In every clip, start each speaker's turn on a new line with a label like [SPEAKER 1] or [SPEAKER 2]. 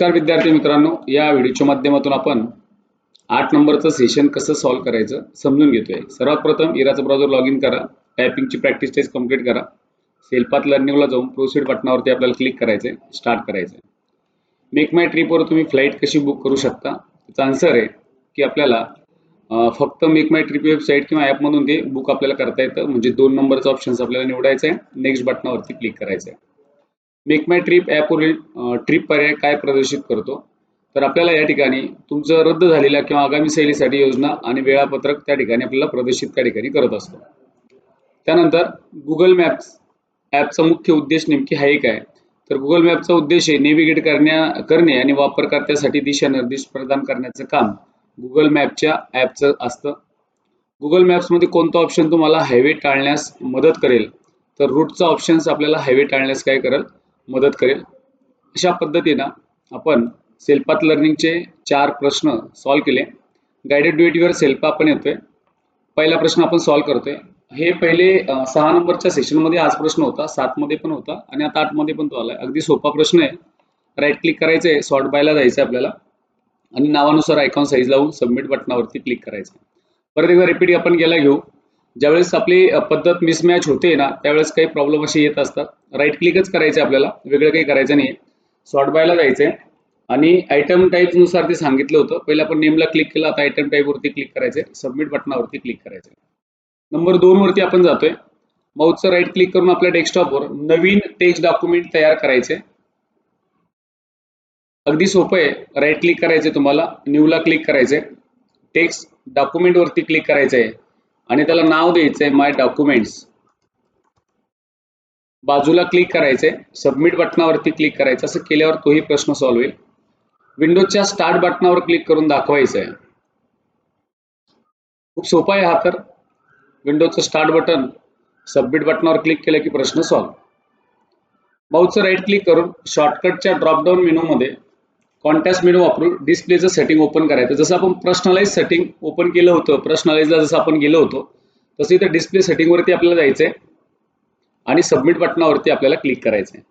[SPEAKER 1] नमस्कार विद्यार्थी मित्रांनो या व्हिडिओच्या माध्यमातून आपण आठ नंबरचं सेशन कसं सॉल्व्ह करायचं समजून घेतोय. सर्वात प्रथम इराचं ब्राउझर लॉग इन करा टायपिंगची प्रॅक्टिस टेस्ट कंप्लीट करा सेल्फात लर्निंगला जाऊन प्रोसिड बटनावरती आपल्याला क्लिक करायचं स्टार्ट करायचं मेक माय ट्रिपवर तुम्ही फ्लाईट कशी बुक करू शकता? त्याचा आन्सर आहे की आपल्याला फक्त मेक माय ट्रिप वेबसाईट किंवा ॲपमधून ते बुक आपल्याला करता येतं. म्हणजे दोन नंबरचं ऑप्शन्स आपल्याला निवडायचं आहे नेक्स्ट बटनावरती क्लिक करायचं आहे मेक माय ट्रिप ॲपवरील ट्रिप पर्याय काय प्रदर्शित करतो? तर आपल्याला या ठिकाणी तुमचं रद्द झालेल्या किंवा आगामी सहलीसाठी योजना आणि वेळापत्रक त्या ठिकाणी आपल्याला प्रदर्शित त्या ठिकाणी करत असतो. त्यानंतर गुगल मॅप्स ॲपचा मुख्य उद्देश नेमकी हा एक आहे. तर गुगल मॅपचा उद्देश आहे नेव्हिगेट करण्या करणे आणि वापरकर्त्यासाठी दिशानिर्देश प्रदान करण्याचं काम गुगल मॅपच्या ॲपचं असतं. गुगल मॅप्समध्ये कोणतं ऑप्शन तुम्हाला हायवे टाळण्यास मदत करेल? तर रूटचा ऑप्शन्स आपल्याला हायवे टाळण्यास काय करेल? मदत करेल. अशा पद्धतीनं आपण सेल्पात लर्निंगचे चार प्रश्न सॉल्व केले. गायडेड ड्युटीवर सेल्पा पण येतोय. पहिला प्रश्न आपण सॉल्व करतोय. हे पहिले सहा नंबरच्या सेशनमध्ये आज प्रश्न होता. सातमध्ये पण होता आणि आता आठमध्ये पण तो आलाय. अगदी सोपा प्रश्न आहे. राईट क्लिक करायचं आहे सॉर्ट बायला जायचं आहे आपल्याला. आणि नावानुसार आयकॉन साईज लावून सबमिट बटनावरती क्लिक करायचं परत एकदा रिपीट आपण गेला घेऊ. ज्यावेळेस आपली पद्धत मिसमॅच होते ना त्यावेळेस काही प्रॉब्लेम असे येत असतात. राईट क्लिकच करायचं आपल्याला वेगळं काही करायचं नाही सॉर्ट बायला जायचंय. आणि आयटमनुसार ते सांगितलं होतं. पहिलं आपण नेमला क्लिक केलं आता आयटम टाईपवरती क्लिक करायचे सबमिट बटनावरती क्लिक करायचे नंबर दोन वरती आपण जातोय. माऊसचं राईट क्लिक करून आपल्या डेस्कटॉपवर नवीन टेक्स्ट डॉक्युमेंट तयार करायचे अगदी सोपं आहे. राईट क्लिक करायचे तुम्हाला. न्यूला क्लिक करायचे टेक्स्ट डॉक्युमेंट वरती क्लिक करायचं आहे आणि त्याला नाव द्यायचं आहे माय डॉक्युमेंट्स बाजूला क्लिक करायचंय. सबमिट बटनावरती क्लिक करायचं. असं केल्यावर तोही प्रश्न सॉल्व्ह होईल. विंडोजच्या स्टार्ट बटनावर क्लिक करून दाखवायचं आहे खूप सोपा आहे हा तर. विंडोजचं स्टार्ट बटन सबमिट बटनावर क्लिक केलं की प्रश्न सॉल्व्ह माऊसचं राईट क्लिक करून शॉर्टकटच्या ड्रॉपडाऊन मेनूमध्ये कॉन्टॅक्ट मेनू वापरून डिस्प्लेचं सेटिंग ओपन करायचं. जसं आपण पर्सनलाइज सेटिंग ओपन केलं होतं पर्सनलाइजला जसं आपण गेलो होतो तसं इथं डिस्प्ले सेटिंगवरती आपल्याला जायचं आहे आणि सबमिट बटनावरती आपल्याला क्लिक करायचं आहे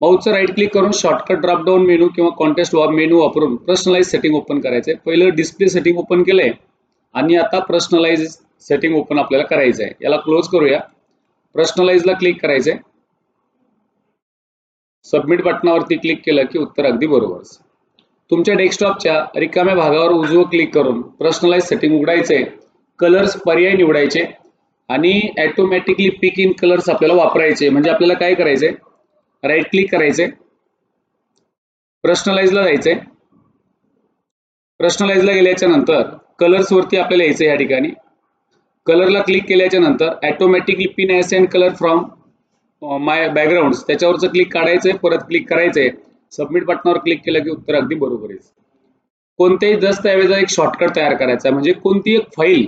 [SPEAKER 1] माऊसचं राईट क्लिक करून शॉर्टकट ड्रॉपडाऊन मेनू किंवा कॉन्टेस्ट मेनू वापरून पर्सनलाइज सेटिंग ओपन करायचं आहे पहिलं डिस्प्ले सेटिंग ओपन केलंय आणि आता पर्सनलाइज सेटिंग ओपन आपल्याला करायचं आहे याला क्लोज करूया. पर्सनलाइजला क्लिक करायचंय. सबमिट बटनावरती क्लिक केलं की उत्तर अगदी बरोबर. तुमच्या डेस्कटॉपच्या रिकाम्या भागावर उजवं क्लिक करून पर्सनलाइज सेटिंग उघडायचे कलर्स पर्याय निवडायचे आणि ॲटोमॅटिकली पिक इन कलर्स आपल्याला वापरायचे. म्हणजे आपल्याला काय करायचे राईट क्लिक करायचे पर्सनलाइजला जायचंय. पर्सनलाइजला गेल्याच्यानंतर कलर्स वरती आपल्याला यायचं या ठिकाणी. कलरला क्लिक केल्याच्यानंतर automatically pin as and colour from my background त्याच्यावरचं क्लिक काढायचंय परत क्लिक करायचंय. सबमिट बटनावर क्लिक केलं की उत्तर अगदी बरोबर आहे कोणत्याही दस्तऐवजा एक शॉर्टकट तयार करायचा आहे. म्हणजे कोणती एक फाईल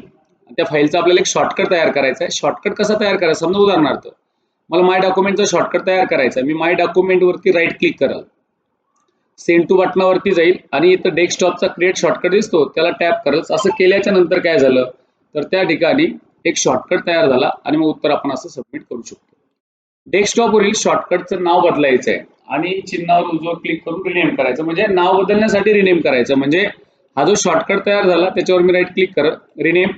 [SPEAKER 1] त्या फाईलचा आपल्याला एक शॉर्टकट तयार करायचा आहे. शॉर्टकट कसा तयार करायचा? समजा उदाहरणार्थ मला माय डॉक्युमेंटचा शॉर्टकट तयार करायचा आहे. मी माय डॉक्युमेंट वरती राईट क्लिक कराल. सेंड टू बटनावरती जाईल आणि इथं डेस्कटॉपचा क्रिएट शॉर्टकट दिसतो. त्याला टॅप करत असं केल्याच्यानंतर काय झालं? तर त्या ठिकाणी एक शॉर्टकट तयार झाला आणि मग उत्तर आपण असं सबमिट करू शकतो. डेस्कटॉपवरील शॉर्टकटचं नाव बदलायचं आहे आणि चिन्हावर उजवर क्लिक करून रिनेम करायचं. म्हणजे नाव बदलण्यासाठी रिनेम करायचं. म्हणजे हा जो शॉर्टकट तयार झाला त्याच्यावर मी राईट क्लिक करत रिनेम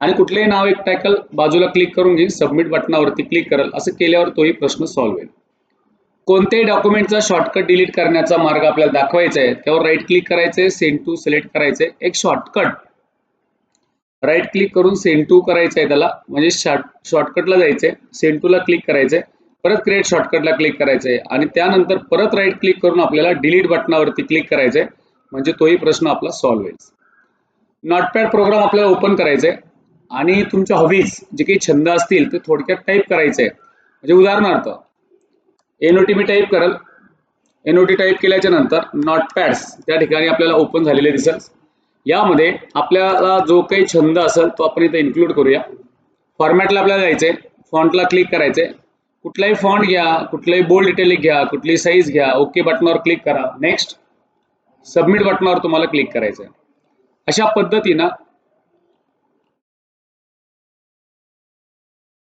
[SPEAKER 1] आणि कुठलेही नाव एक टायकल बाजूला क्लिक करून घेईन. सबमिट बटनावरती क्लिक करेल. असं केल्यावर तोही प्रश्न सॉल्व्ह होईल. कोणत्याही डॉक्युमेंटचा शॉर्टकट डिलीट करण्याचा मार्ग आपल्याला दाखवायचा आहे त्यावर राईट क्लिक करायचंय सेंड टू सिलेक्ट करायचंय. एक शॉर्टकट राईट क्लिक करून सेंड टू करायचं आहे त्याला. म्हणजे शॉर्ट शॉर्टकटला जायचंय. सेंड टूला क्लिक करायचंय. परत क्रिएट शॉर्टकटला क्लिक करायचंय. आणि त्यानंतर परत राईट क्लिक करून आपल्याला डिलीट बटनावरती क्लिक करायचंय. म्हणजे तोही प्रश्न आपला सॉल्व्ह होईल. नॉटपॅड प्रोग्राम आपल्याला ओपन करायचंय. आणि तुमच्या हॉबीज जे काही छंद असतील ते थोडक्यात टाईप करायचे आहे म्हणजे उदाहरणार्थ एनओटी मी टाईप करेल. एनओटी टाईप केल्याच्यानंतर नॉटपॅड्स त्या ठिकाणी आपल्याला ओपन झालेले दिसेल. यामध्ये आपल्याला जो काही छंद असेल तो आपण इथं इन्क्लूड करूया. फॉर्मॅटला आपल्याला जायचंय. फॉन्टला क्लिक करायचंय. कुठलाही फॉन्ट घ्या कुठलाही बोल्ड डिटेलिंग घ्या कुठली साईज घ्या ओके बटनावर क्लिक करा. नेक्स्ट सबमिट बटनावर तुम्हाला क्लिक करायचं आहे अशा पद्धतीनं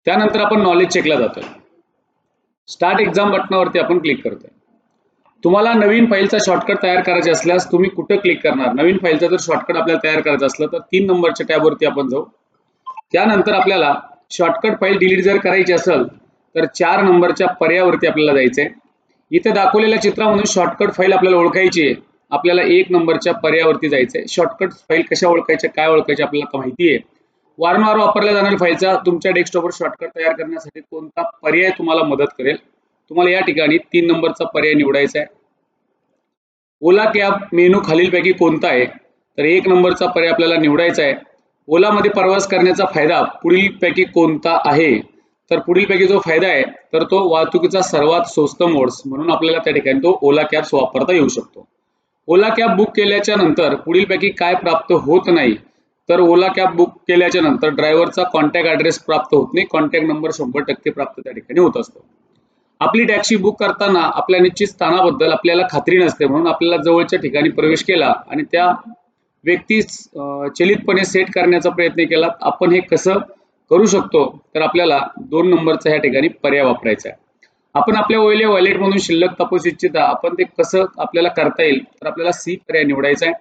[SPEAKER 1] त्यानंतर आपण नॉलेज चेकला जातोय. स्टार्ट एक्झाम बटनावरती आपण क्लिक करतोय. तुम्हाला नवीन फाईलचा शॉर्टकट तयार करायचे असल्यास तुम्ही कुठं क्लिक करणार? नवीन फाईलचा जर शॉर्टकट आपल्याला तयार करायचं असलं तर तीन नंबरच्या टॅबवरती आपण जाऊ. त्यानंतर आपल्याला शॉर्टकट फाईल डिलीट जर करायची असेल तर चार नंबरच्या पर्यायावरती आपल्याला जायचंय. इथे दाखवलेल्या चित्रामधून शॉर्टकट फाईल आपल्याला ओळखायची आहे. आपल्याला एक नंबरच्या पर्यायावरती जायचंय. शॉर्टकट फाईल कशा ओळखायच्या काय ओळखायच्या आपल्याला माहिती आहे. वारंवार वापरल्या जाणाऱ्या फाईलचा तुमच्या डेस्कटॉपवर शॉर्टकट तयार करण्यासाठी कोणता पर्याय तुम्हाला मदत करेल? तुम्हाला या ठिकाणी तीन नंबरचा पर्याय निवडायचा आहे. ओला कॅब मेनू खालीलपैकी कोणता आहे? तर एक नंबरचा पर्याय आपल्याला निवडायचा आहे. ओलामध्ये प्रवास करण्याचा फायदा पुढीलपैकी कोणता आहे? तर पुढीलपैकी जो फायदा आहे तर तो वाहतुकीचा सर्वात स्वस्त मोड्स म्हणून आपल्याला त्या ठिकाणी तो ओला कॅब्स वापरता येऊ शकतो. ओला कॅब बुक केल्याच्यानंतर पुढीलपैकी काय प्राप्त होत नाही तर ओला कॅब बुक केल्याच्यानंतर ड्रायव्हरचा कॉन्टॅक्ट ॲड्रेस प्राप्त होत नाही कॉन्टॅक्ट नंबर शंभर टक्के प्राप्त त्या ठिकाणी होत असतो. आपली टॅक्सी बुक करताना आपल्या निश्चित स्थानाबद्दल आपल्याला खात्री नसते म्हणून आपल्याला जवळच्या ठिकाणी प्रवेश केला आणि त्या व्यक्तीस चलितपणे सेट करण्याचा प्रयत्न केला आपण हे कसं करू शकतो तर आपल्याला दोन नंबरचा ह्या ठिकाणी पर्याय वापरायचा आहे. आपण आपल्या ओले वॉलेटमधून शिल्लक तपासू इच्छिता आपण ते कसं आपल्याला करता येईल तर आपल्याला सी पर्याय निवडायचा आहे.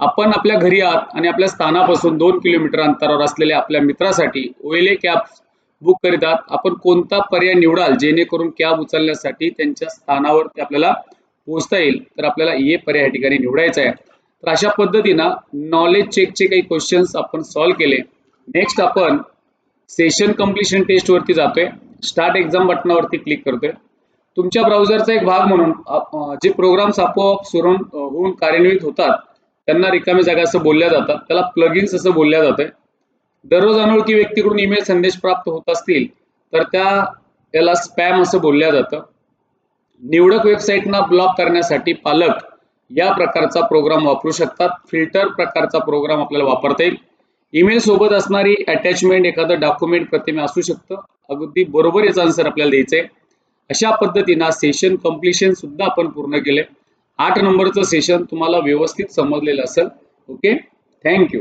[SPEAKER 1] आपण आपल्या घरी आहात आणि आपल्या स्थानापासून दोन किलोमीटर अंतरावर असलेल्या आपल्या मित्रासाठी ओएलए कॅब बुक करीत आहात आपण कोणता पर्याय निवडाल जेणेकरून कॅब उचलण्यासाठी त्यांच्या स्थानावर ते आपल्याला पोहोचता येईल तर आपल्याला ए पर्याय या ठिकाणी निवडायचा आहे. तर अशा पद्धतीनं नॉलेज चेकचे काही क्वेश्चन्स आपण सॉल्व्ह केले. नेक्स्ट आपण सेशन कम्प्लिशन टेस्ट वरती जातोय. स्टार्ट एक्झाम बटनावरती क्लिक करतोय. तुमच्या ब्राउझरचा एक भाग म्हणून जे प्रोग्राम्स आपोआप सुरू होऊन कार्यान्वित होतात त्यांना रिकामी जागा असं बोलल्या जातात. त्याला प्लगिन्स असं बोलल्या जातंय. दररोज अनोळखी व्यक्तीकडून ईमेल संदेश प्राप्त होत असतील तर त्या याला स्पॅम असं बोलल्या जातं. निवडक वेबसाईटना ब्लॉक करण्यासाठी पालक या प्रकारचा प्रोग्राम वापरू शकतात. फिल्टर प्रकारचा प्रोग्राम आपल्याला वापरता येईल. ईमेल सोबत असणारी अटॅचमेंट एखादं डॉक्युमेंट प्रतिमे असू शकतं. अगदी बरोबर याचा आन्सर आपल्याला द्यायचंय. अशा पद्धतीनं सेशन कम्प्लिशन सुद्धा आपण पूर्ण केले आठ नंबरचं सेशन तुम्हाला व्यवस्थित समजलेलं असेल. Okay thank you